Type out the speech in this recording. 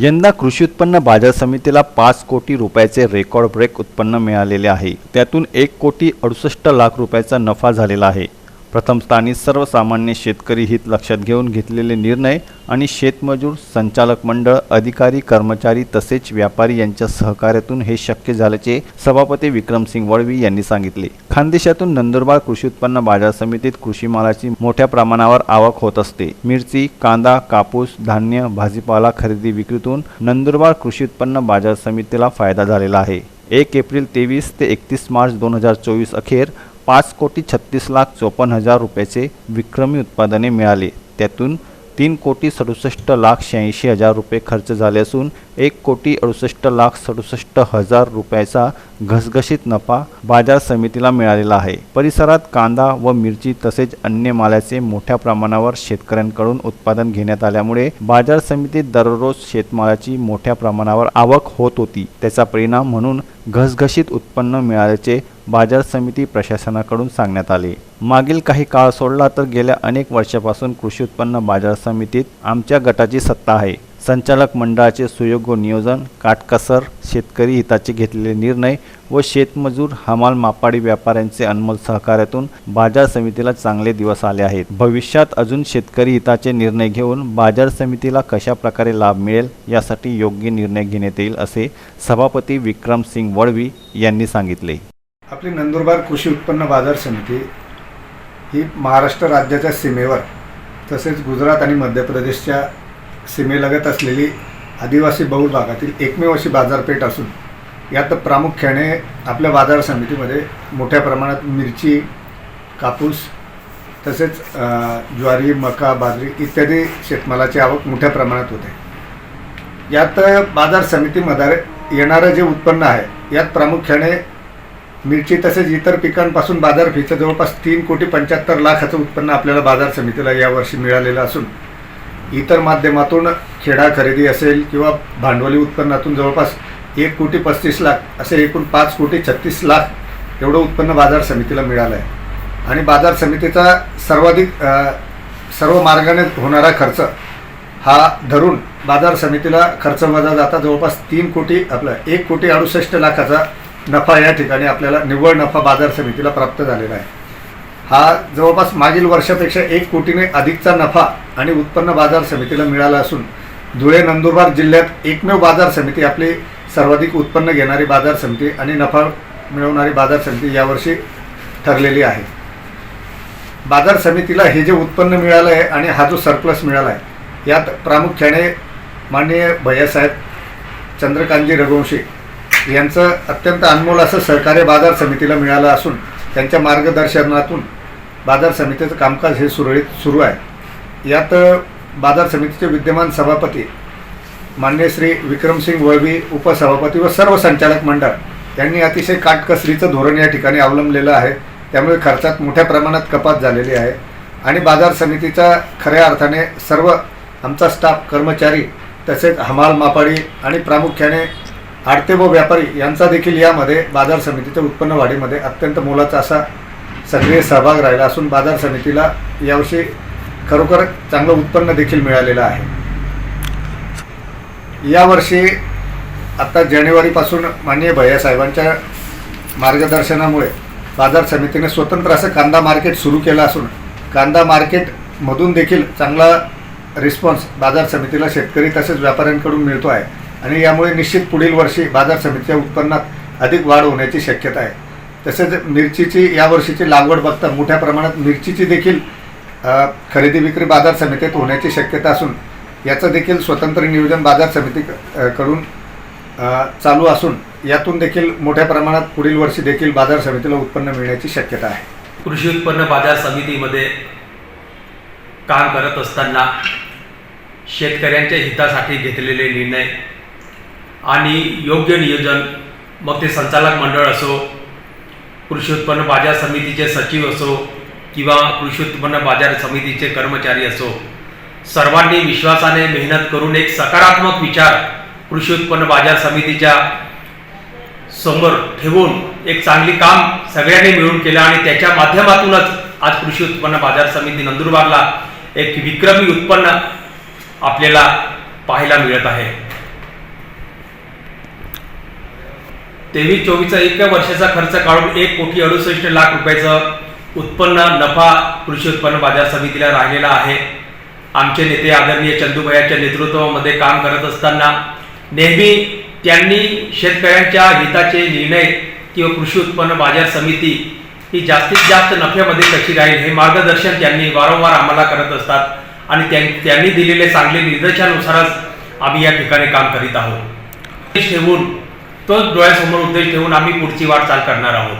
यंदा कृषी उत्पन्न बाजार समितीला पाच कोटी रुपयाचे रेकॉर्ड ब्रेक उत्पन्न मिळालेले आहे. त्यातून एक कोटी अडुसष्ट लाख रुपयाचा नफा झालेला आहे. प्रथमस्थानी सर्वसामान्य शेतकरी हित लक्षात घेऊन घेतलेले निर्णय आणि शेतमजूर संचालक मंडळ अधिकारी कर्मचारी तसेच व्यापारी यांच्या सहकार्यातून हे शक्य झाल्याचे सभापती विक्रमसिंग वळवी यांनी सांगितले. खानदेशातून नंदुरबार कृषी उत्पन्न बाजार समितीत कृषी मालाची मोठ्या प्रमाणावर आवक होत असते. मिरची कांदा कापूस धान्य भाजीपाला खरेदी विक्रीतून नंदुरबार कृषी उत्पन्न बाजार समितीला फायदा झालेला आहे. एक एप्रिल तेवीस ते एकतीस मार्च दोन हजार चोवीस अखेर पाच कोटी छत्तीस लाख चोपन्न हजार रुपयाचे विक्रमी उत्पादने मिळाले. त्यातून तीन कोटी सदुसष्ट लाख शहाऐंशी हजार रुपये खर्च झाले असून एक कोटी अडुसष्ट लाख सदुसष्ट हजार रुपयाचा घसघशीत नफा बाजार समितीला मिळालेला आहे. परिसरात कांदा व मिरची तसेच अन्य मालाचे मोठ्या प्रमाणावर शेतकऱ्यांकडून उत्पादन घेण्यात आल्यामुळे बाजार समितीत दररोज शेतमालाची मोठ्या प्रमाणावर आवक होत होती. त्याचा परिणाम म्हणून घसघशीत उत्पन्न मिळाल्याचे बाजार समिती प्रशासनाकडून सांगण्यात आले. मागील काही काळ सोडला तर गेल्या अनेक वर्षापासून कृषी उत्पन्न बाजार समितीत आमच्या गटाची सत्ता आहे. संचालक मंडळाचे सुयोग्य नियोजन काटकसर शेतकरी हिताचे घेतलेले निर्णय व शेतमजूर हमाल मापाडी व्यापाऱ्यांचे अनमोल सहकार्यातून बाजार समितीला चांगले दिवस आले आहेत. भविष्यात अजून शेतकरी हिताचे निर्णय घेऊन बाजार समितीला कशा प्रकारे लाभ मिळेल यासाठी योग्य निर्णय घेण्यात येईल असे सभापती विक्रम सिंग वळवी यांनी सांगितले. आपली नंदुरबार कृषी उत्पन्न बाजार समिती ही महाराष्ट्र राज्याच्या सीमेवर तसेच गुजरात आणि मध्य प्रदेशच्या सीमेलगत असलेली आदिवासी बहुल भागातील एकमेव अशी बाजारपेठ असून यात प्रामुख्याने आपल्या बाजार समितीमध्ये मोठ्या प्रमाणात मिरची कापूस तसेच ज्वारी मका बाजरी इत्यादी शेतमालाची आवक मोठ्या प्रमाणात होते. यात बाजार समितीमध्ये येणारं जे उत्पन्न आहे यात प्रामुख्याने मिरची तसेच इतर पिकांपासून बाजारपेठेचं जवळपास तीन कोटी पंच्याहत्तर लाखाचं उत्पन्न आपल्याला बाजार समितीला यावर्षी मिळालेलं असून इतर माध्यमातून खेडा खरेदी असेल किंवा भांडवली उत्पन्नातून जवळपास एक कोटी पस्तीस लाख असे एकूण पाच कोटी छत्तीस लाख एवढं उत्पन्न बाजार समितीला मिळालं आहे आणि बाजार समितीचा सर्वाधिक सर्व मार्गाने होणारा खर्च हा धरून बाजार समितीला खर्च वजा जाता जवळपास तीन कोटी आपला एक कोटी अडुसष्ट लाखाचा नफा या ठिकाणी आपल्याला निव्वळ नफा बाजार समितीला प्राप्त झालेला आहे. हा जवळपास मागील वर्षापेक्षा एक कोटीने अधिकचा नफा आणि उत्पन्न बाजार समितीला मिळाला असून धुळे नंदुरबार जिल्ह्यात एकमेव बाजार समिती आपली सर्वाधिक उत्पन्न घेणारी बाजार समिती आणि नफा मिळवणारी बाजार समिती यावर्षी ठरलेली आहे. बाजार समितीला हे जे उत्पन्न मिळालं आहे आणि हा जो सरप्लस मिळाला आहे यात प्रामुख्याने माननीय भैयासाहेब चंद्रकांतजी रघुवंशी यांचं अत्यंत अनमोल असं सहकार्य बाजार समितीला मिळालं असून त्यांच्या मार्गदर्शनातून बाजार समितीचं कामकाज हे सुरळीत सुरू आहे. यात बाजार समितीचे विद्यमान सभापती मान्य श्री विक्रमसिंग वळवी उपसभापती व सर्व संचालक मंडळ यांनी अतिशय काटकसरीचं धोरण या ठिकाणी अवलंबलेलं आहे. त्यामुळे खर्चात मोठ्या प्रमाणात कपात झालेली आहे. आणि बाजार समितीचा खऱ्या अर्थाने सर्व आमचा स्टाफ कर्मचारी तसेच हमाल मापाडी आणि प्रामुख्याने आडते व व्यापारी यांचा देखील यामध्ये बाजार समितीच्या उत्पन्न वाढीमध्ये अत्यंत मोलाचा असा सक्रिय सहभाग राहिला असून बाजार समितीला यावर्षी खरोखर चांगलं उत्पन्न देखील मिळालेलं आहे. यावर्षी आत्ता जानेवारीपासून माननीय भैयासाहेबांच्या मार्गदर्शनामुळे बाजार समितीने स्वतंत्र असं कांदा मार्केट सुरू केलं असून कांदा मार्केटमधून देखील चांगला रिस्पॉन्स बाजार समितीला शेतकरी तसेच व्यापाऱ्यांकडून मिळतो आहे. आणि यामुळे निश्चित पुढील वर्षी बाजार समितीच्या उत्पन्नात अधिक वाढ होण्याची शक्यता आहे. तसेच मिरचीची यावर्षीची लागवड बघता मोठ्या प्रमाणात मिरचीची देखील खरेदी विक्री बाजार समितीत होण्याची शक्यता असून याचं देखील स्वतंत्र नियोजन बाजार समिती करून कडून चालू असून यातून देखील मोठ्या प्रमाणात पुढील वर्षी देखील बाजार समितीला उत्पन्न मिळण्याची शक्यता आहे. कृषी उत्पन्न बाजार समितीमध्ये काम करत असताना शेतकऱ्यांच्या हितासाठी घेतलेले निर्णय आणि योग्य नियोजन मग ते संचालक मंडळ असो कृषी उत्पन्न बाजार समितीचे सचिव असो किंवा कृषी उत्पन्न बाजार समितीचे कर्मचारी असो सर्वांनी विश्वासाने मेहनत करून एक सकारात्मक विचार कृषी उत्पन्न बाजार समितीच्या समोर ठेवून एक चांगली काम सगळ्यांनी मिळून केलं आणि त्याच्या माध्यमातूनच आज कृषी उत्पन्न बाजार समिती नंदुरबारला एक विक्रमी उत्पन्न आपल्याला पाहायला मिळत आहे. तेवीस चोवीसचा एका वर्षाचा खर्च काढून एक कोटी अडुसष्ट लाख रुपयाचं उत्पन्न नफा कृषी उत्पन्न बाजार समितीला राहिलेला आहे. आमचे नेते आदरणीय चंदूभाईच्या नेतृत्वामध्ये काम करत असताना नेहमी त्यांनी शेतकऱ्यांच्या हिताचे निर्णय किंवा कृषी उत्पन्न बाजार समिती ही जास्तीत जास्त नफ्यामध्ये कशी राहील हे मार्गदर्शन त्यांनी वारंवार आम्हाला करत असतात आणि त्यां- त्यांनी दिलेले चांगले निर्देशानुसारच आम्ही या ठिकाणी काम करीत आहोत. ठेवून तोच डोळ्यासमोर उद्देश ठेवून आम्ही पुढची वाटचाल करणार आहोत.